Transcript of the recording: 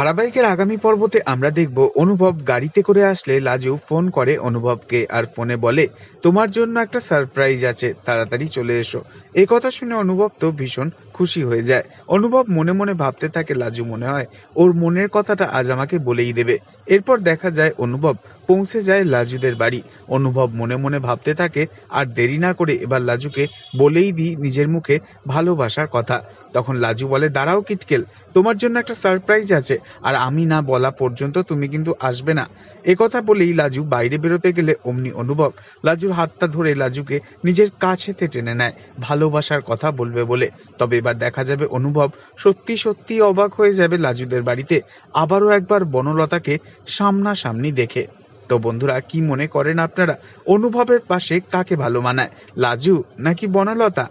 ধারাবাহিকের আগামী পর্বতে আমরা দেখব অনুভব গাড়িতে করে আসলে লাজু ফোন করে অনুভবকে আর ফোনে বলে, তোমার জন্য একটা সারপ্রাইজ আছে, তাড়াতাড়ি চলে এসো। এ কথা শুনে অনুভব তো ভীষণ খুশি হয়ে যায়। অনুভব মনে মনে ভাবতে থাকে, লাজু মনে হয়, ওর মনের কথাটা আজ আমাকে বলেই দেবে। এরপর দেখা যায়, অনুভব পৌঁছে যায় লাজুদের বাড়ি। অনুভব মনে মনে ভাবতে থাকে, আর দেরি না করে এবার লাজুকে বলেই দিই নিজের মুখে ভালোবাসার কথা। তখন লাজু বলে, দাঁড়াও, কিটকেল, তোমার জন্য একটা সারপ্রাইজ আছে আর আমি না বলা পর্যন্ত তুমি কিন্তু আসবে না। কথা বলেই লাজু বাইরে বেরোতে গেলে অমনি অনুভব। লাজুর হাতটা ধরে লাজুকে নিজের কাছেতে টেনে নেয়। ভালোবাসার কথা বলবে বলে। তবে এবার দেখা যাবে অনুভব সত্যি সত্যি অবাক হয়ে যাবে লাজুদের বাড়িতে। আবারও একবার বনলতাকে সামনাসামনি দেখে। তো বন্ধুরা, কি মনে করেন আপনারা? অনুভবের পাশে কাকে ভালো মানায়? লাজু নাকি বনলতা?